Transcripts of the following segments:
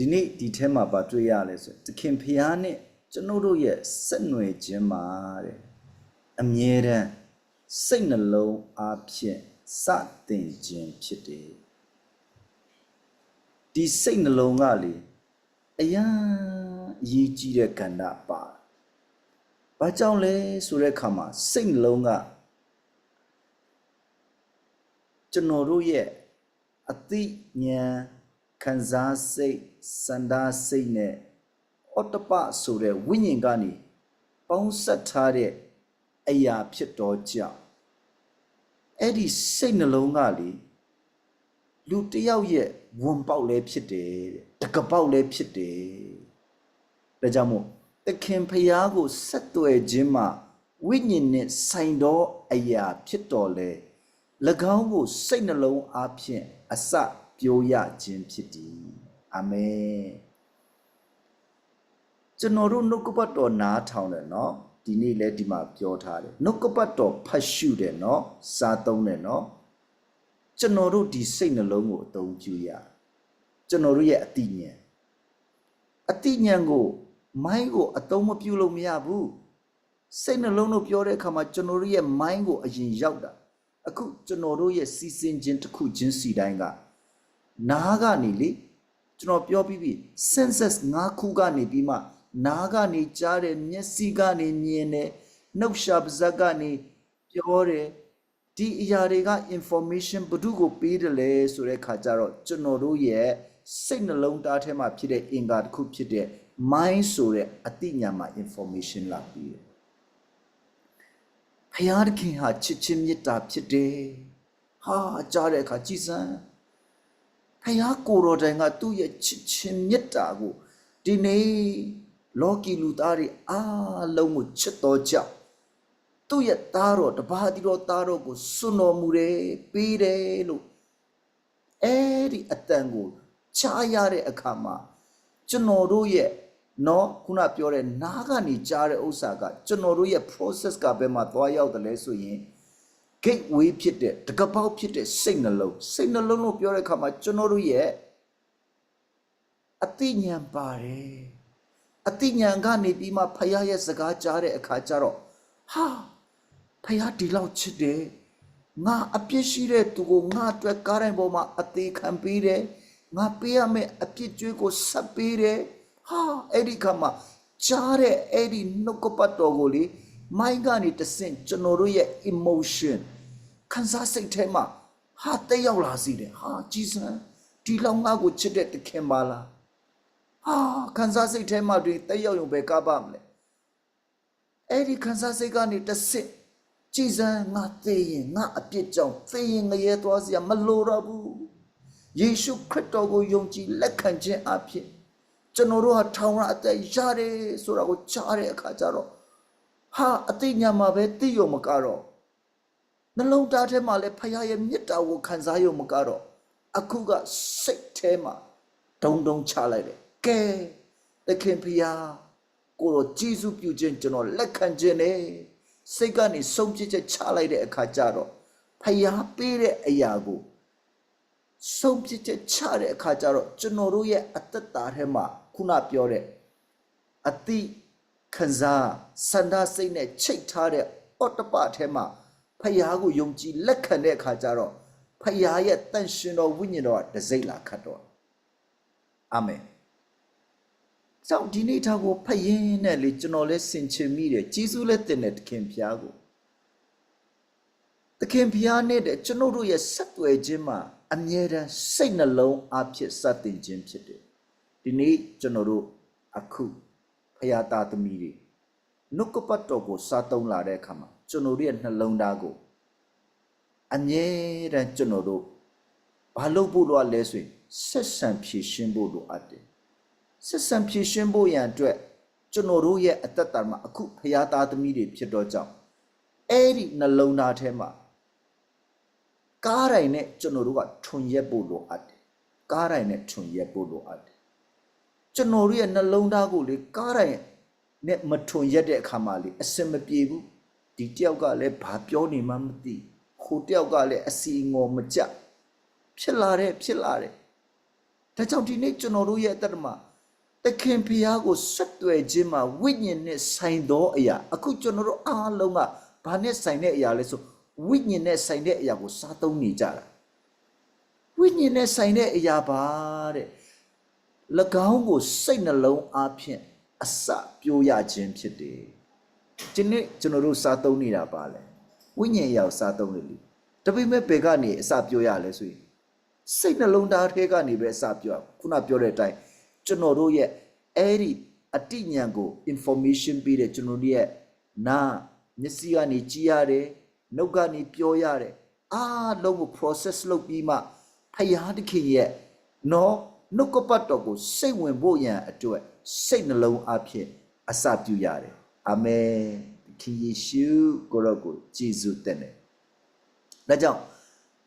ဒီနေ့ဒီထဲမှာဗာတွေ့ရလဲဆိုသခင်ဖျားနဲ့ကျွန်တော်တို့ရဲ့ဆက်နွယ်ခြင်းမှာတဲ့အမြဲတမ်းစိတ်နှလုံးအားဖြင့်စတင်ခြင်းဖြစ်တယ်ဒီစိတ်နှလုံးကလေအရန်အရေးကြီးတဲ့ကဏ္ဍပါဘာကြောင့်လဲဆိုတဲ့အခါမှာစိတ်နှလုံးကကျွန်တော်တို့ရဲ့အသိဉာဏ်ခံစားစိတ် စန္ဒစိတ်နဲ့ဩတ္တပဆိုတဲ့ဝိညာဉ်ကနေပေါင်းဆက်ထားတဲ့အရာဖြစ်တော်ကြောင့်အဲ့ဒီစိတ်နှလုံးကလေလူတစ်ယောက်ရဲ့ဝန်ပေါက်လည်းဖြစ်တယ်တဲ့တကပေါက်လည်းဖြစ်တယ်ဒါကြောင့်မို့သခင်ဖျားကိုဆက်သွယ်ခြင်းမှာဝိညာဉ်နဲ့ဆိုင်သောအရာဖြစ်တော်လေ၎င်းကိုစိတ်နှလုံးအားဖြင့်အစပြိုးရခြင်းဖြစ်သည် အာမင်ကျွန်တော်တို့နှုတ်ကပတ်တော်နားထောင်တယ်နော်ဒီနေ့လဲဒီမှာပြောထားတယ်နှုတ်ကပတ်တော်ဖတ်ရှုတယ်နော်စားသုံးတယ်နော်ကျွန်တော်တို့ဒီစိတ်နှလုံးကိုအသုံးပြုရကျွန်တော်တို့ရဲ့အတိညာအတိညာကိုမိုင်းကိုအသုံးမပြုလို့မရဘူးစိတ်နှလုံးလို့ပြောတဲ့အခါမှာကျွန်တော်တို့ရဲ့မိုင်းကိုအရင်ရောက်တာအခုကျွန်တော်တို့ရဲ့စီစဉ်ခြင်းတစ်ခုချင်းစီတိုင်းကနားကနေလေ ကျွန်တော်ပြောပြီးပြီ senses ၅ခုကနေပြီးမှနားကနေကြားတယ်မျက်စိကနေမြင်တယ်နှုတ်ရှာပါးစပ်ကနေပြောတယ်ဒီအရာတွေက information ဘု து ကိုပေးတယ်လဲဆိုတဲ့ခါကျတော့ကျွန်တော်တို့ရဲ့စိတ်နှလုံးသားထဲမှာဖြစ်တဲ့အင်္ဂါတစ်ခုဖြစ်တဲ့ mind ဆိုတဲ့အသိဉာဏ်မှာ information လာပြီးတယ်ဖယားသခင်ဟာချစ်ချင်းမေတ္တာဖြစ်တယ်ဟာကြားတဲ့အခါကြည်စမ်း ဖယားကိုယ်တော်တိုင်ကသူ့ရဲ့ချစ်ချင်းမေတ္တာကိုဒီနေ့လောကီလူသားတွေအားလုံးကိုချစ်တော်ကြောင့်သူ့ရဲ့သားတော်တပါးတီတော်သားတော်ကိုစွန့်တော်မူတယ်ပေးတယ်လို့အဲ့ဒီအတန်ကိုချားရတဲ့အခါမှာကျွန်တော်တို့ရဲ့နော်ခုနပြောတဲ့နားကနေကြားတဲ့ဥစ္စာကကျွန်တော်တို့ရဲ့ process ကဘယ်မှာသွားရောက်တယ်လဲဆိုရင် gateway ဖြစ်တဲ့တကပေါက်ဖြစ်တဲ့စိတ်နှလုံးစိတ်နှလုံးလို့ပြောတဲ့အခါမှာကျွန်တော်တို့ရဲ့အသိဉာဏ်ပါတယ်အသိဉာဏ်ကနေပြီးမှဖခင်ရဲ့စကားကြားတဲ့အခါကျတော့ဟာဖခင်ဒီလောက်ချစ်တယ်ငါအပြစ်ရှိတဲ့သူကိုငါအတွက်ကားတိုင်းပေါ်မှာအသေးခံပေးတယ်ငါပေးရမယ့်အပြစ်ကြွေးကိုဆက်ပေးတယ်ဟာအဲ့ဒီခါမှာကြားတဲ့အဲ့ဒီနှုတ်ကပတ်တော်ကိုလေ မိုင်းကနေတဆင့်ကျွန်တော်တို့ရဲ့ emotion ခံစားစိတ်ထဲမှာဟာတက်ရောက်လာစီတယ်ဟာကြည်စံဒီလောက်ငါကိုချစ်တဲ့တခင်ပါလားဟာခံစားစိတ်ထဲမှာတွေတက်ရောက်ရုံပဲကားပါမလဲအဲ့ဒီခံစားစိတ်ကနေတဆင့်ကြည်စံငါသိရင်ငါအပြစ်ကြောင့်သိရင်ငရဲသွားစရာမလိုတော့ဘူးယေရှုခရစ်တော်ကိုယုံကြည်လက်ခံခြင်းအဖြစ်ကျွန်တော်တို့ဟာထောင်ရအသက်ရတယ်ဆိုတာကိုကြားတဲ့အခါကျတော့ ဟာအသိဉာဏ်မှာပဲသိရုံမကတော့နှလုံးသားထဲမှာလည်းဖခင်ရဲ့မေတ္တာကိုခံစားရုံမကတော့အခုကစိတ်ထဲမှာဒုံဒုံချလိုက်တယ်ကဲသခင်ဖခင်ကိုတော့ကြည်စုပြုခြင်းကျွန်တော်လက်ခံခြင်းနဲ့စိတ်ကနေဆုံးဖြတ်ချက်ချလိုက်တဲ့အခါကျတော့ဖခင်ပေးတဲ့အရာကိုဆုံးဖြတ်ချက်ချတဲ့အခါကျတော့ကျွန်တော်တို့ရဲ့အသက်တာထဲမှာခုနပြောတဲ့အတိ ခံစားစန္ဒစိတ်နဲ့ချိတ်ထားတဲ့အော်တပထဲမှာဖယားကိုယုံကြည်လက်ခံတဲ့အခါကျတော့ဖယားရဲ့တန်ရှင်တော်ဝိညာဉ်တော်ကတစိမ့်လာခတ်တော့အာမင်။ကြောင့်ဒီနေ့ထားကိုဖယင်းနဲ့လေကျွန်တော်လည်းဆင်ခြင်မိတယ်။ဂျေဇုလည်းတင်တယ်တခင်ဖျားကို။တခင်ဖျားနဲ့တဲ့ကျွန်တော်တို့ရဲ့ဆက်သွယ်ခြင်းမှာအမြဲတမ်းစိတ်နှလုံးအဖြစ်စတင်ခြင်းဖြစ်တယ်။ဒီနေ့ကျွန်တော်တို့အခု ဖယားသားသမီးတွေနှုတ်ကပတ်တော်ကိုစားသုံးလာတဲ့အခါမှာကျွန်တော်တို့ရဲ့နှလုံးသားကိုအမြဲတမ်းကျွန်တော်တို့ဘာလုပ်ဖို့လိုအပ်လဲဆိုရင်ဆက်ဆံဖြည့်ရှင်းဖို့လိုအပ်တယ်ဆက်ဆံဖြည့်ရှင်းဖို့ရန်အတွက်ကျွန်တော်တို့ရဲ့အသက်တာမှာအခုဖရာသားသမီးတွေဖြစ်တော့ကြောင်းအဲ့ဒီနှလုံးသားထဲမှာကားတိုင်းနဲ့ကျွန်တော်တို့ကထွန်ရက်ဖို့လိုအပ်တယ်ကားတိုင်းနဲ့ထွန်ရက်ဖို့လိုအပ်တယ် ကျွန်တော်တို့ရဲ့နှလုံးသားကိုလေကားတိုင်းနဲ့မထွန်ရက်တဲ့အခါမှာလေအစင်မပြေဘူးဒီတယောက်ကလည်းဘာပြောနေမှမသိဟိုတယောက်ကလည်းအစီငေါ်မကြဖြစ်လာတဲ့ဖြစ်လာတဲ့ဒါကြောင့်ဒီနေ့ကျွန်တော်တို့ရဲ့အတ္တမှာသခင်ဖျားကိုဆက်သွယ်ခြင်းမှာဝိညာဉ်နဲ့ဆိုင်သောအရာအခုကျွန်တော်တို့အားလုံးကဘာနဲ့ဆိုင်တဲ့အရာလဲဆိုဝိညာဉ်နဲ့ဆိုင်တဲ့အရာကိုစားသုံးနေကြတာဝိညာဉ်နဲ့ဆိုင်တဲ့အရာပါတဲ့၎ င်းကိုစိတ်နှလုံးအားဖြင့်အစပြိုးရခြင်းဖြစ်တယ်ဒီနေ့ကျွန်တော်တို့စားသုံးနေတာပါလေဝိညာဉ်အရာကိုစားသုံးနေလိဒါပေမဲ့ဘယ်ကနေအစပြိုးရလဲဆိုရင်စိတ်နှလုံးသားထဲကနေပဲအစပြောခုနပြောတဲ့အတိုင်းကျွန်တော်တို့ရဲ့အဲ့ဒီအတိညာဏ်ကို information ပေးတဲ့ကျွန်တော်တို့ရဲ့နာမျက်စိကနေကြည့်ရတယ်နှုတ်ကနေပြောရတယ်အားလုံးကို process လုပ်ပြီးမှဖယားသခင်ရဲ့နော် နှုတ်ကပတ်တော်ကိုစိတ်ဝင်ဖို့ရန်အတွက်စိတ်နှလုံးအဖြစ်အစပြုရတယ်အာမင်ခင်ယေရှုကိုရောကိုကြည်စုတဲ့နဲ့ဒါကြောင့်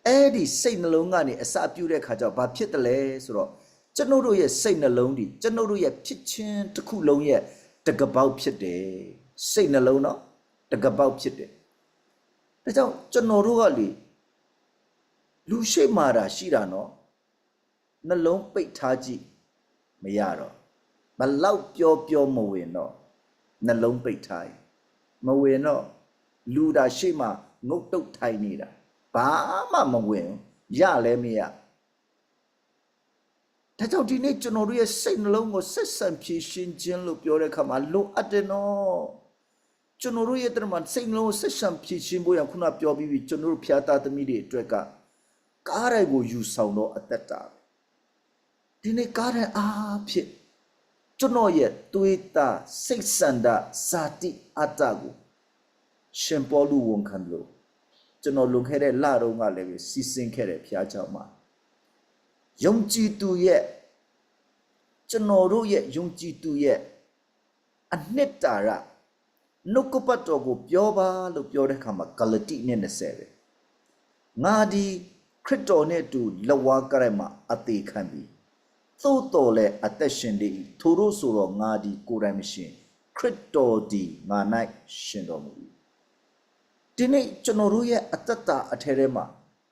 အဲ့ဒီစိတ်နှလုံးကနေအစပြုတဲ့ခါကျတော့ဘာဖြစ်တယ်လဲဆိုတော့ကျွန်ုပ်တို့ရဲ့စိတ်နှလုံးဒီကျွန်ုပ်တို့ရဲ့ဖြစ်ခြင်းတစ်ခုလုံးရဲ့တကပေါက်ဖြစ်တယ်စိတ်နှလုံးတော့တကပေါက်ဖြစ်တယ်ဒါကြောင့်ကျွန်တော်တို့ကလေလူရှိမှတာရှိတာနော် နှလုံးပိတ်ထားကြည့်မရတော့ဘလောက်ပြောပြောမဝင်တော့နှလုံးပိတ်ထားရင်မဝင်တော့လူတာရှိမှငုတ်တုတ်ထိုင်နေတာဘာမှမဝင်ဘူးရလဲမရဒါကြောင့်ဒီနေ့ကျွန်တော်တို့ရဲ့စိတ်နှလုံးကိုဆက်ဆံဖြည့်ရှင်ခြင်းလို့ပြောတဲ့အခါမှာလိုအပ်တယ်နော်ကျွန်တော်တို့ရဲ့တရမစိတ်နှလုံးကိုဆက်ဆံဖြည့်ရှင်ဖို့ရခုနပြောပြီးပြီကျွန်တော်တို့ဖျားသားသမီးတွေအတွက်ကကားရိုက်ကိုယူဆောင်တော့အသက်တာ ဒီနေ့ကားရိုက်အားဖြစ်ကျွန်တော်ရဲ့တွေးတာစိတ်ဆန္ဒဇာတိအတ္တကိုရှင်ပေါ်လူဝန်ခံလို့ ကျွန်တော်လွန်ခဲ့တဲ့လတုန်းကလည်းပဲစီစဉ်ခဲ့တဲ့ဖျားเจ้าမှာယုံကြည်သူရဲ့ကျွန်တော်တို့ရဲ့ယုံကြည်သူရဲ့အနှစ်တာရနှုတ်ကပတ်တော်ကိုပြောပါလို့ပြောတဲ့အခါမှာဂလတိနဲ့20ပဲငါဒီခရစ်တော်နဲ့အတူလက်ဝါးကရိုက်မှာအသေးခံပြီး သို့တော်လည်းအသက်ရှင်တည်၏ထို့လို့ဆိုတော့ငါဒီကိုယ်တိုင်မရှင်ခရစ်တော်ဒီငါ၌ရှင်တော်မူ၏ဒီနေ့ကျွန်တော်တို့ရဲ့အသက်တာအထဲထဲမှာ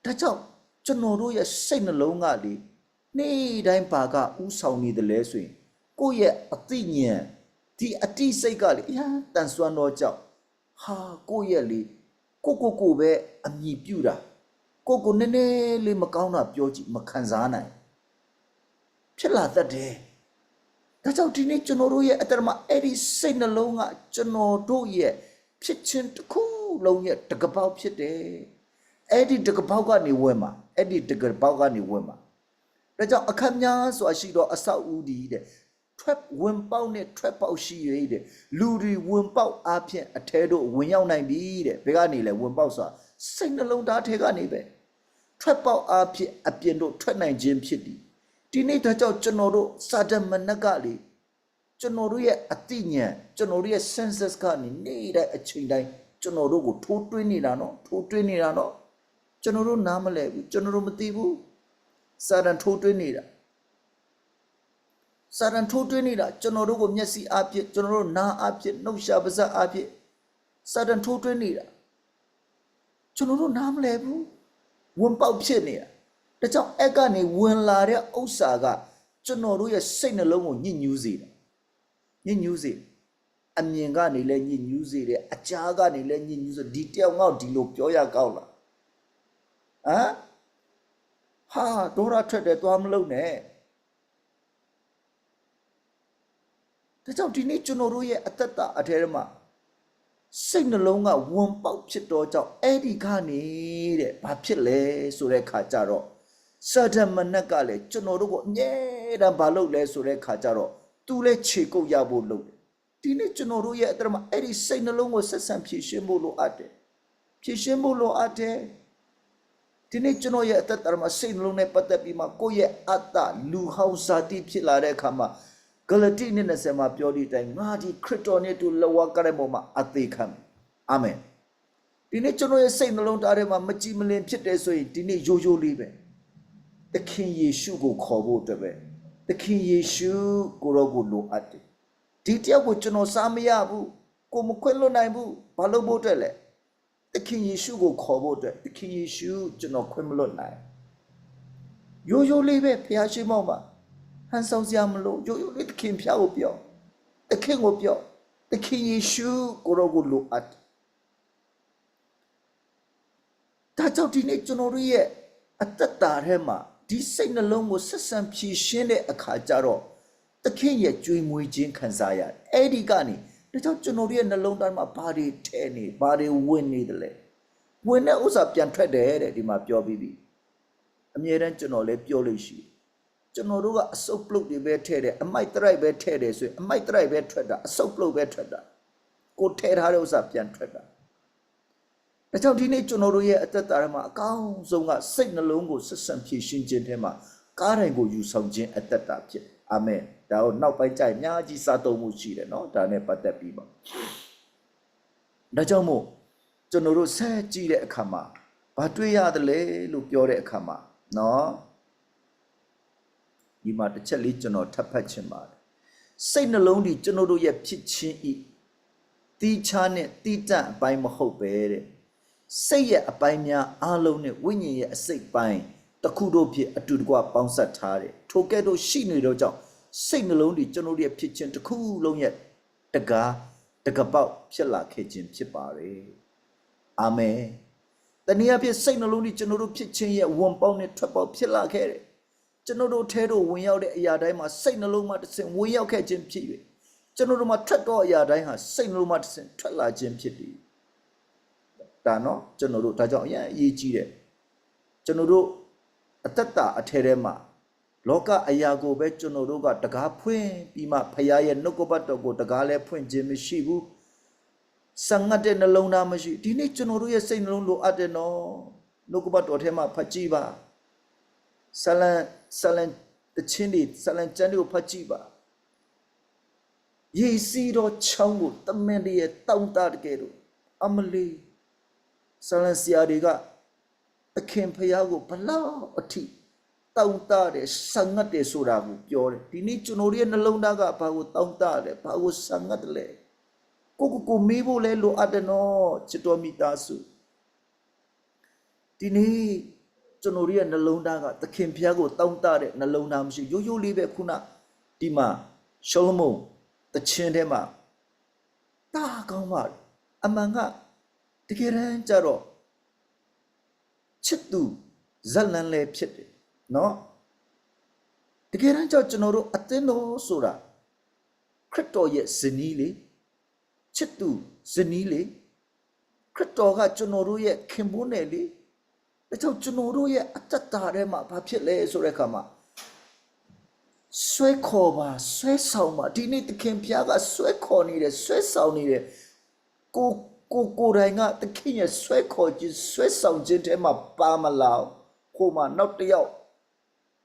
ဒါကြောင့်ကျွန်တော်တို့ရဲ့စိတ်နှလုံးကလေနေ့တိုင်းပါကဥဆောင်နေတယ်လဲဆိုရင်ကိုယ့်ရဲ့အသိဉာဏ်ဒီအတိစိတ်ကလေအရာတန်ဆွမ်းတော့ကြောက်ဟာကိုယ့်ရဲ့လေကိုကိုကိုပဲအမိပြုတာကိုကိုနည်းနည်းလေးမကောင်းတာပြောကြည့်မခံစားနိုင် ဖြစ်လာတတ်တယ်ဒါကြောင့်ဒီနေ့ကျွန်တော်တို့ရဲ့အတ္တမှာအဲ့ဒီစိတ်နှလုံးကကျွန်တော်တို့ရဲ့ဖြစ်ချင်းတစ်ခုလုံးရဲ့တကပေါက်ဖြစ်တယ်အဲ့ဒီတကပေါက်ကနေဝင်မှာအဲ့ဒီတကပေါက်ကနေဝင်မှာဒါကြောင့်အခက်များစွာရှိတော့အဆောက်အဦဒီတဲ့ထွက်ဝင်ပေါက်နဲ့ထွက်ပေါက်ရှိရတဲ့လူတွေဝင်ပေါက်အားဖြင့်အထဲတို့ဝင်ရောက်နိုင်ပြီတဲ့ဘယ်ကနေလဲဝင်ပေါက်ဆိုတာစိတ်နှလုံးသားထဲကနေပဲထွက်ပေါက်အားဖြင့်အပြင်တို့ထွက်နိုင်ခြင်းဖြစ်သည် ဒီနေ့ဒါကြောင့်ကျွန်တော်တို့စာတမနက်ကလေကျွန်တော်တို့ရဲ့အသိဉာဏ်ကျွန်တော်တို့ရဲ့ senses ကနေနေ့တိုင်းအချိန်တိုင်းကျွန်တော်တို့ကိုထိုးတွင်းနေတာနော်ထိုးတွင်းနေတာနော်ကျွန်တော်တို့နားမလဲဘူးကျွန်တော်တို့မသိဘူးစာတန်ထိုးတွင်းနေတာစာတန်ထိုးတွင်းနေတာကျွန်တော်တို့ကိုမျက်စိအပြစ်ကျွန်တော်တို့နားအပြစ်နှုတ်ရှာပါးစပ်အပြစ်စာတန်ထိုးတွင်းနေတာကျွန်တော်တို့နားမလဲဘူးဝင်ပေါက်ဖြစ်နေတာ ဒါကြောင့်အဲ့ကနေဝင်လာတဲ့ဥစ္စာကကျွန်တော်တို့ရဲ့စိတ်နှလုံးကိုညှဉ်းညူးစေတယ်ညှဉ်းညူးစေတယ်အမြင်ကနေလည်းညှဉ်းညူးစေတယ်အကြားကနေလည်းညှဉ်းညူးစေဒီတယောက်ငေါ့ဒီလိုပြောရကောက်လားဟမ်ဟာဒေါရထွက်တယ်သွားမလုံးနဲ့ဒါကြောင့်ဒီနေ့ကျွန်တော်တို့ရဲ့အသက်တာအထဲမှာစိတ်နှလုံးကဝန်ပေါက်ဖြစ်တော့ကြောင့်အဲ့ဒီကနေတဲ့ဘာဖြစ်လဲဆိုတဲ့ခါကျတော့ စာဒမနက်ကလည်းကျွန်တော်တို့ကိုအမြဲတမ်းမလုပ်လဲဆိုတဲ့ခါကျတော့သူလည်းခြေကုပ်ရဖို့လုပ်တယ်ဒီနေ့ကျွန်တော်တို့ရဲ့အတ္တမှာအဲ့ဒီစိတ်နှလုံးကိုဆက်ဆံဖြည့်ရှင်းဖို့လိုအပ်တယ်ဖြည့်ရှင်းဖို့လိုအပ်တယ်ဒီနေ့ကျွန်တော်ရဲ့အတ္တမှာစိတ်နှလုံးနဲ့ပတ်သက်ပြီးမှကိုယ့်ရဲ့အတ္တလူဟောင်းစာတိဖြစ်လာတဲ့အခါမှာဂလတိနဲ့20မှာပြောတဲ့အတိုင်းငါဒီခရစ်တော်နဲ့တူလဝကတဲ့ပုံမှာအသေးခံအာမင်ဒီနေ့ကျွန်တော်ရဲ့စိတ်နှလုံးသားထဲမှာမကြည်မလင်ဖြစ်တယ်ဆိုရင်ဒီနေ့ရိုးရိုးလေးပဲ သခင်ယေရှုကိုခေါ်ဖို့အတွက်ပဲသခင်ယေရှုကိုရောကိုလိုအပ်တယ်ဒီတယောက်ကိုကျွန်တော်စားမရဘူးကိုမခွင့်လွတ်နိုင်ဘူးဘာလို့ဖို့အတွက်လဲသခင်ယေရှုကိုခေါ်ဖို့အတွက်သခင်ယေရှုကျွန်တော်ခွင့်မလွတ်နိုင်ရိုးရိုးလေးပဲဖះရှိမောက်မှာဟန်ဆောင်စရာမလိုရိုးရိုးလေးသခင်ဖျားကိုပြောသခင်ကိုပြောသခင်ယေရှုကိုရောကိုလိုအပ်ဒါကြောင့်ဒီနေ့ကျွန်တော်တို့ရဲ့အသက်တာထဲမှာ ဒီစိတ်နှလုံးကိုဆက်ဆံဖြည့်ရှင်းတဲ့အခါကျတော့သခင်ရဲ့ကြွေးမွေးခြင်းခံစားရတယ်အဲ့ဒီကနေဒါကြောင့်ကျွန်တော်တို့ရဲ့နှလုံးသားမှာဘာတွေထဲနေဘာတွေဝင်နေတယ်လဲဝင်တဲ့ဥစ္စာပြန်ထွက်တယ်တဲ့ဒီမှာပြောပြီးပြီအမြဲတမ်းကျွန်တော်လည်းပြောလို့ရှိတယ်ကျွန်တော်တို့ကအစုပ်ပလုတ်တွေပဲထဲတယ်အမိုက်တရိုက်ပဲထဲတယ်ဆိုရင်အမိုက်တရိုက်ပဲထွက်တာအစုပ်ပလုတ်ပဲထွက်တာကိုထဲထားတဲ့ဥစ္စာပြန်ထွက်တာ ။ဒါကြောင့်ဒီနေ့ကျွန်တော်တို့ရဲ့အသက်တာထဲမှာအကောင်းဆုံးကစိတ်နှလုံးကိုဆက်ဆံဖြည့်ရှင်းခြင်းထဲမှာကားတိုင်းကိုယူဆောင်ခြင်းအသက်တာဖြစ်။အာမင်။ဒါကိုနောက်ပိုင်းကြိုက်အများကြီးစားသုံးမှုရှိတယ်နော်။ဒါနဲ့ပတ်သက်ပြီးပါ။ဒါကြောင့်မို့ကျွန်တော်တို့ဆက်ကြည့်တဲ့အခါမှာဘာတွေ့ရတယ်လဲလို့ပြောတဲ့အခါမှာနော်ဒီမှာတစ်ချက်လေးကျွန်တော်ထပ်ဖတ်ချင်ပါတယ်စိတ်နှလုံးဒီကျွန်တော်တို့ရဲ့ဖြစ်ချင်းဤတီးခြားနဲ့တီးတန့်အပိုင်းမဟုတ်ပဲတဲ့ စိတ်ရဲ့အပိုင်းများအားလုံးနဲ့ဝိညာဉ်ရဲ့အစိတ်ပိုင်းတစ်ခုတို့ဖြစ်အတူတကွပေါင်းစပ်ထားတယ်ထိုကဲ့သို့ရှိနေတော့ကြောင့်စိတ်နှလုံးဒီကျွန်တော်တို့ရဲ့ဖြစ်ချင်းတစ်ခုလုံးရဲ့တကားတကပေါက်ဖြစ်လာခဲ့ခြင်းဖြစ်ပါတယ်အာမင်တနည်းအားဖြင့်စိတ်နှလုံးဒီကျွန်တော်တို့ဖြစ်ချင်းရဲ့ဝန်ပေါက်နဲ့ထွက်ပေါက်ဖြစ်လာခဲ့တယ်ကျွန်တော်တို့ထဲတို့ဝင်ရောက်တဲ့အရာတိုင်းမှာစိတ်နှလုံးမှတစ်ဆင့်ဝင်ရောက်ခဲ့ခြင်းဖြစ်၍ကျွန်တော်တို့မှာထွက်တော့အရာတိုင်းဟာစိတ်နှလုံးမှတစ်ဆင့်ထွက်လာခြင်းဖြစ်တယ် ဒါနော်ကျွန်တော်တို့ဒါကြောင့်အရင်အရေးကြီးတယ်ကျွန်တော်တို့အသက်တာအထဲထဲမှာလောကအရာကိုပဲကျွန်တော်တို့ကတကားဖွင့်ပြီးမှဖရားရဲ့နှုတ်ကပတ်တော်ကိုတကားလဲဖွင့်ခြင်းမရှိဘူးဆံငတ်တဲ့နှလုံးသားမရှိဒီနေ့ကျွန်တော်တို့ရဲ့စိတ်နှလုံးလိုအပ်တယ်နော်နှုတ်ကပတ်တော်ထဲမှာဖတ်ကြည့်ပါဆလန်ဆလန်တချင်းတွေဆလန်ကျမ်းတွေကိုဖတ်ကြည့်ပါယေစီတော်ချောင်းကိုတမန်တွေရဲ့တောင်းတတကယ်လို့အမလီ ဆလန်ဆရာတွေကသခင်ဖျားကိုဘလောက်အထိတောင်းတတယ်ဆငတ်တယ်ဆိုတာကိုပြောတယ်ဒီနေ့ကျွန်တော်တို့ရဲ့နှလုံးသားကဘာကိုတောင်းတတယ်ဘာကိုဆငတ်တယ်လဲကိုကိုကိုမေးဖို့လဲလိုအပ်တယ်နော်ချစ်တော်မိသားစုဒီနေ့ကျွန်တော်တို့ရဲ့နှလုံးသားကသခင်ဖျားကိုတောင်းတတဲ့နှလုံးသားမရှိရိုးရိုးလေးပဲခုနဒီမှာရှောလမုန်တခြင်းထဲမှာတာကောင်းပါအမှန်က တကယ်တမ်းကျတော့ချစ်သူဇက်လန်လည်းဖြစ်တယ်နော်တကယ်တမ်းကျတော့ကျွန်တော်တို့အသင်းတော်ဆိုတာခရစ်တော်ရဲ့ဇနီးလေချစ်သူဇနီးလေခရစ်တော်ကကျွန်တော်တို့ရဲ့ခင်ပွန်းနယ်လေဒါကြောင့်ကျွန်တော်တို့ရဲ့အတ္တတာထဲမှာဘာဖြစ်လဲဆိုတဲ့အခါမှာဆွဲခေါ်ပါဆွဲဆောင်ပါဒီနေ့သခင်ဖျားကဆွဲခေါ်နေတယ်ဆွဲဆောင်နေတယ်ကို ကိုကိုယ်တိုင်ကသခင်ရဲ့ဆွဲခေါ်ခြင်းဆွဲဆောင်ခြင်းထဲမှာပါမလားဟိုမှာနောက်တစ်ယောက်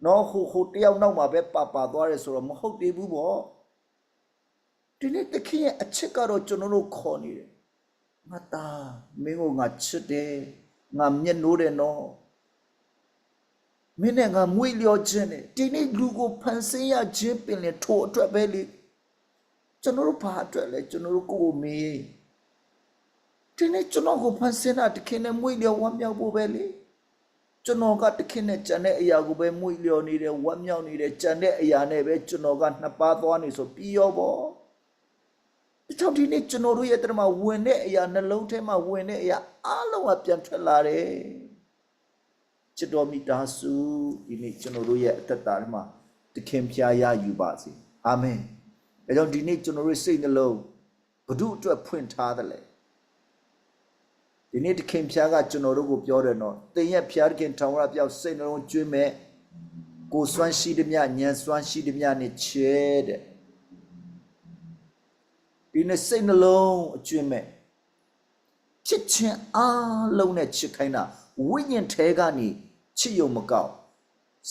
နော်ဟိုဟိုတစ်ယောက်နောက်မှာပဲပါပါသွားတယ်ဆိုတော့မဟုတ်သေးဘူးပေါ့ဒီနေ့သခင်ရဲ့အချစ်ကတော့ကျွန်တော်တို့ခေါ်နေတယ်ငါတာမင်းကိုငါချစ်တယ်ငါမျက်နှိုးတယ်နော်မင်းနဲ့ငါမွေ့လျော်ခြင်းနဲ့ဒီနေ့လူကိုဖန်ဆင်းရခြင်းပင်လေထိုအတွက်ပဲလေကျွန်တော်တို့ဘာအတွက်လဲကျွန်တော်တို့ကိုယ်ကိုမေး ဒီနေ့ကျွန်တော်ကိုဖန်ဆင်းတာတခင်နဲ့မွေ့လျော်ဝမ်းမြောက်ဖို့ပဲလေကျွန်တော်ကတခင်နဲ့ကြံတဲ့အရာကိုပဲမွေ့လျော်နေတယ်ဝမ်းမြောက်နေတယ်ကြံတဲ့အရာနဲ့ပဲကျွန်တော်ကနှစ်ပါးသွားနေဆိုပြီးရောပေါ့ဒီကြောင့်ဒီနေ့ကျွန်တော်တို့ရဲ့တရမဝင်တဲ့အရာနှလုံးထဲမှာဝင်တဲ့အရာအလုံးကပြန်ထွက်လာတယ်ချစ်တော်မိသားစုဒီနေ့ကျွန်တော်တို့ရဲ့အသက်တာထဲမှာတခင်ဖျားရယူပါစေအာမင်ဒါကြောင့်ဒီနေ့ကျွန်တော်တို့စိတ်နှလုံးဘု து အတွက်ဖွင့်ထားတယ်လေ ဒီနေ့တခင်ဖျားကကျွန်တော်တို့ကိုပြောတယ်နော်တင်ရဲ့ဖျားတခင်ထောင်ရပြောက်စိတ်နှလုံးကျွေးမဲ့ကိုယ်စွမ်းရှိသည်မြညံစွမ်းရှိသည်မြနဲ့ချဲတဲ့ဒီနေ့စိတ်နှလုံးအကျွင့်မဲ့ချစ်ချင်းအားလုံးနဲ့ချစ်ခိုင်းတာဝိညာဉ်ထဲကနေချစ်ယုံမကောက်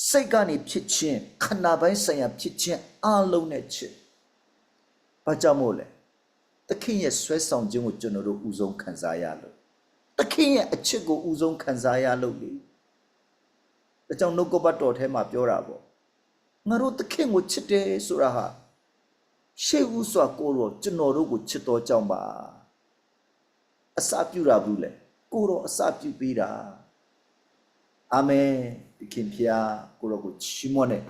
စိတ်ကနေဖြစ်ချင်းခန္ဓာပိုင်းဆိုင်ရာဖြစ်ချင်းအားလုံးနဲ့ချစ်ဘာကြောင့်မို့လဲသခင်ရဲ့ဆွဲဆောင်ခြင်းကိုကျွန်တော်တို့ဥဆုံးခံစားရလို့ သခင်ရဲ့အချစ်ကိုဥဆုံးခံစားရလို့လေဒါကြောင့်နှုတ်ကပတ်တော်ထဲမှာပြောတာပေါ့ငါတို့သခင်ကိုချစ်တယ်ဆိုတာဟာရှေ့ဦးစွာကိုတော့ကျွန်တော်တို့ကိုချစ်တော်ကြောင့်ပါအစာပြုတာဘူးလေကိုတော့အစာပြုပေးတာအာမင်ဒီခင်ဖျားကိုတော့ကိုချီးမွမ်းတဲ့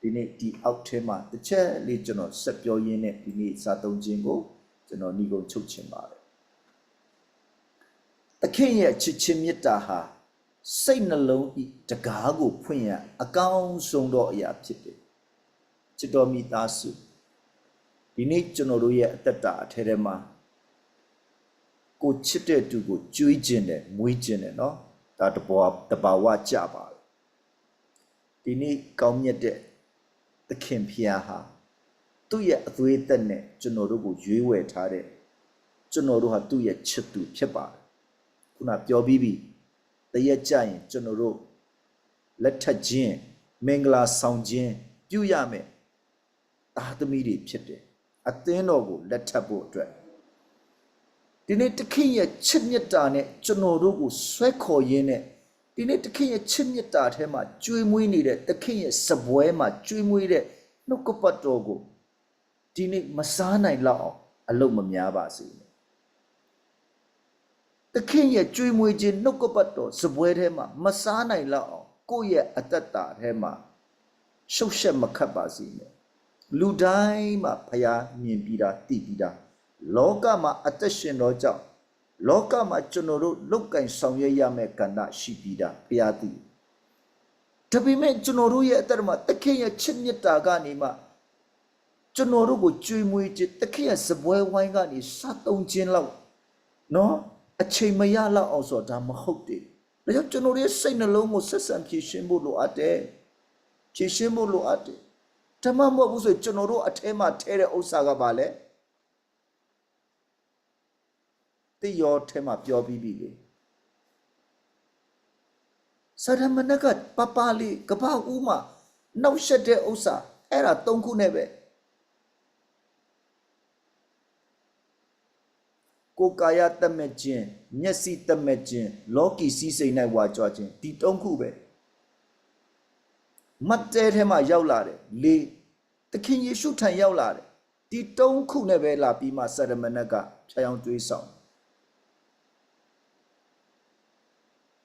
ဒီနေ့ဒီအောက်ထဲမှာတစ်ချက်လေးကျွန်တော်ဆက်ပြောရင်းနဲ့ဒီနေ့စာသုံးခြင်းကိုကျွန်တော်ညီကုန်ချုပ်ချင်ပါတယ် သခင်ရဲ့ချစ်ခြင်းမေတ္တာဟာစိတ်နှလုံးဤတကားကိုဖွင့်ရအကောင်းဆုံးသောအရာဖြစ်တယ်။ချစ်တော်မိသားစုဒီနေ့ကျွန်တော်တို့ရဲ့အသက်တာအထဲထဲမှာကိုချစ်တဲ့သူကိုကြွေးခြင်းတယ်မွေးခြင်းတယ်နော်ဒါတဘောတဘာဝကြပါပဲဒီနေ့ကောင်းမြတ်တဲ့သခင်ဖျားဟာသူ့ရဲ့အသွေးသက်နဲ့ကျွန်တော်တို့ကိုရွေးဝယ်ထားတဲ့ကျွန်တော်တို့ဟာသူ့ရဲ့ချစ်သူဖြစ်ပါတယ် ခုနပြောပြီးပြီတရက်ကြရင်ကျွန်တော်တို့လက်ထပ်ခြင်းမင်္ဂလာဆောင်ခြင်းပြုရမယ်သားသမီးတွေဖြစ်တယ်အသင်းတော်ကိုလက်ထပ်ဖို့အတွက်ဒီနေ့တခင်ရဲ့ချစ်မြတ်တာနဲ့ကျွန်တော်တို့ကိုဆွဲခေါ်ရင်းနဲ့ဒီနေ့တခင်ရဲ့ချစ်မြတ်တာထဲမှာကျွေးမွေးနေတဲ့တခင်ရဲ့စပွဲမှာကျွေးမွေးတဲ့နှုတ်ကပတ်တော်ကိုဒီနေ့မစားနိုင်လောက်အောင်အလုံးမများပါစေနဲ့ တခင်ရဲ့ကျွေးမွေးခြင်းနှုတ်ကပတ်တော်စပွဲထဲမှာမစားနိုင်လောက်အောင်ကိုယ့်ရဲ့အတ္တတာထဲမှာရှုပ်ရှက်မခတ်ပါစေနဲ့လူတိုင်းမှာဖျားမြင်ပြီးတာသိပြီးတာလောကမှာအသက်ရှင်သောကြောင့်လောကမှာကျွန်တော်တို့လုတ်ကင်ဆောင်ရွက်ရမယ့်ကဏ္ဍရှိပြီးတာဖျားသိဒါပေမဲ့ကျွန်တော်တို့ရဲ့အသက်မှာတခင်ရဲ့ချစ်မြတ်တာကနေမှကျွန်တော်တို့ကိုကြွေးမွေးခြင်းတခင်ရဲ့စပွဲဝိုင်းကနေစတုံခြင်းလောက်နော် အချိန်မရလောက်အောင်ဆိုတော့ဒါမဟုတ်တယ်ဒါကြောင့်ကျွန်တော်တို့ရဲ့စိတ်နှလုံးကိုဆက်ဆံဖြည့်ရှင်းဖို့လိုအပ်တယ်ဖြည့်ရှင်းဖို့လိုအပ်တယ်ဓမ္မမဟုတ်ဘူးဆိုရင်ကျွန်တော်တို့အထဲမှာထဲတဲ့ဥစ္စာကဘာလဲတိယောထဲမှာပြောပြီးပြီလေစရမဏကပပလေးကပဦးမှာနောက်ဆက်တဲ့ဥစ္စာအဲ့ဒါ၃ခုနဲ့ပဲ ကိုယ်ကာယတတ်မဲ့ခြင်းမျက်စိတတ်မဲ့ခြင်းလောကီစည်းစိမ်၌ဝါကြွားခြင်းဒီ၃ခုပဲမတ်တဲထဲမှာရောက်လာတယ်လေသခင်ယေရှုထံရောက်လာတယ်ဒီ၃ခုနဲ့ပဲလာပြီးမှစရမဏကဖြာယောင်တွေးဆောင်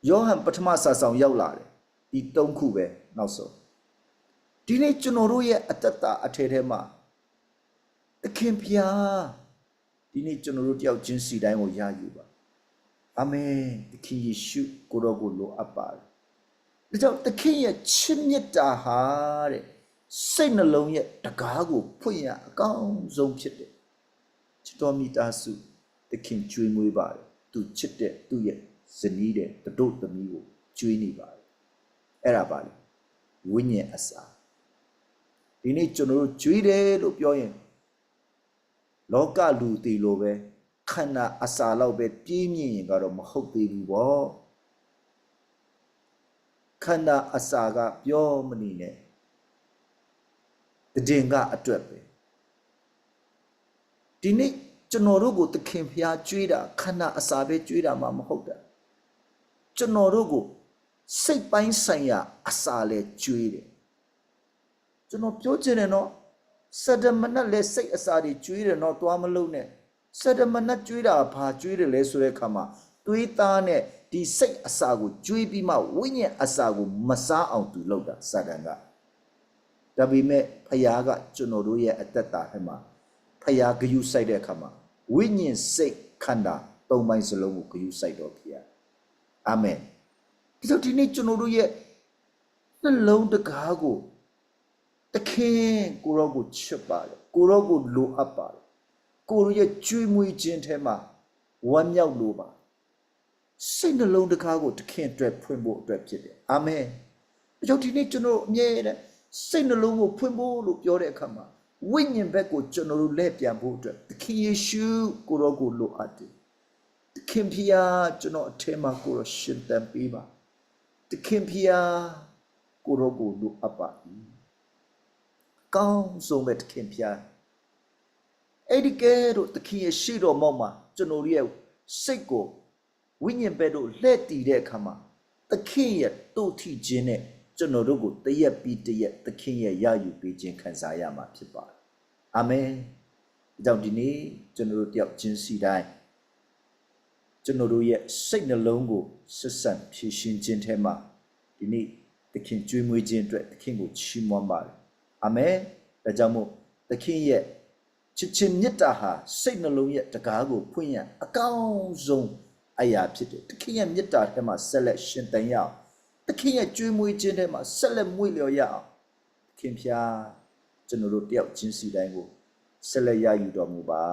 ယောဟန်ပထမစာဆောင်ရောက်လာတယ်ဒီ၃ခုပဲနောက်ဆုံးဒီနေ့ကျွန်တော်တို့ရဲ့အတ္တတာအထဲထဲမှာသခင်ဖျား ဒီနေ့ကျွန်တော်တို့တယောက်ချင်းစီတိုင်းကိုရယူပါအာမင်သခင်ယေရှုကိုရောကိုလိုအပ်ပါတယ်ဒါကြောင့်သခင်ရဲ့ချစ်မြတ်တာဟာတဲ့စိတ်နှလုံးရဲ့တကားကိုဖွင့်ရအကောင်းဆုံးဖြစ်တယ်ချစ်တော်မိသားစုသခင်ကျွေးမွေးပါတယ်သူချစ်တဲ့သူ့ရဲ့ဇနီးတဲ့တတို့သမီးကိုကျွေးနေပါတယ်အဲ့ဒါပါလေဝိညာဉ်အစာဒီနေ့ကျွန်တော်တို့ကျွေးတယ်လို့ပြောရင် လောကလူတီလိုပဲခန္ဓာအစာလောက်ပဲပြင်းမြင့်ရင်ကတော့မဟုတ်သေးဘူးပေါ့ခန္ဓာအစာကပြောမနေနဲ့တည်ငါအတွက်ပဲဒီနေ့ကျွန်တော်တို့ကိုသခင်ဖျားကြွေးတာခန္ဓာအစာပဲကြွေးတာမှမဟုတ်တာကျွန်တော်တို့ကိုစိတ်ပိုင်းဆိုင်ရာအစာလဲကြွေးတယ်ကျွန်တော်ပြောချင်တယ်နော် စဒမနတ်လဲစိတ်အစာတွေကြွေးတယ်နော်သွားမလုံးနဲ့စဒမနတ်ကြွေးတာဘာကြွေးတယ်လဲဆိုတဲ့အခါမှာတွေးသားနဲ့ဒီစိတ်အစာကိုကြွေးပြီးမှဝိညာဉ်အစာကိုမစားအောင်သူလုပ်တာစာတန်ကဒါပေမဲ့ဖယားကကျွန်တော်တို့ရဲ့အသက်တာထဲမှာဖယားဂယုစိုက်တဲ့အခါမှာဝိညာဉ်စိတ်ခန္ဓာသုံးပိုင်းစလုံးကိုဂယုစိုက်တော်ဖယားအာမင်ဒီလိုဒီနေ့ကျွန်တော်တို့ရဲ့နှလုံးတကားကို တခင်ကိုရောကိုချစ်ပါတယ်ကိုရောကိုလိုအပ်ပါတယ်ကိုရောရဲ့ကြွေးမွေးခြင်းထဲမှာဝမ်းမြောက်လို့ပါစိတ်နှလုံးတကားကိုတခင်အတွက်ဖွင့်ဖို့အတွက်ဖြစ်တယ်အာမင်ဒါကြောင့်ဒီနေ့ကျွန်တော်အမြဲတမ်းစိတ်နှလုံးကိုဖွင့်ဖို့လို့ပြောတဲ့အခါမှာဝိညာဉ်ဘက်ကိုကျွန်တော်တို့လက်ပြန်ဖို့အတွက်သခင်ယေရှုကိုရောကိုလိုအပ်တယ်သခင်ဖျားကျွန်တော်အထက်မှာကိုရောရှင်သန်ပေးပါသခင်ဖျားကိုရောကိုလိုအပ်ပါ ကောင်းဆုံးပဲသခင်ဖျားအဲ့ဒီကဲတော့သခင်ရဲ့ရှေ့တော်မောက်မှာကျွန်တော်ရဲ့စိတ်ကိုဝိညာဉ်ဘက်တို့လှည့်တည်တဲ့အခါမှာသခင်ရဲ့တို့ထီခြင်းနဲ့ကျွန်တော်တို့ကိုတရက်ပြီးတရက်သခင်ရဲ့ရယူပေးခြင်းခံစားရမှာဖြစ်ပါတယ်အာမင်ဒါကြောင့်ဒီနေ့ကျွန်တော်တို့တယောက်ချင်းစီတိုင်းကျွန်တော်တို့ရဲ့စိတ်နှလုံးကိုဆက်ဆံဖြည့်ရှင်ခြင်းထဲမှာဒီနေ့သခင်ကြွေးမွေးခြင်းအတွက်သခင်ကိုချီးမွမ်းပါတယ် အာမင်ဒါကြောင့်မို့သခင်ရဲ့ချစ်ချင်းမေတ္တာဟာစိတ်နှလုံးရဲ့တကားကိုဖွင့်ရအကောင်းဆုံးအရာဖြစ်တယ်သခင်ရဲ့မေတ္တာထဲမှာဆက်လက်ရှင်သန်ရအောင်သခင်ရဲ့ကြွေးမွေးခြင်းထဲမှာဆက်လက်မွေ့လျော်ရအောင်သခင်ဖျားကျွန်တော်တို့တယောက်ချင်းစီတိုင်းကိုဆက်လက်ရယူတော်မူပါ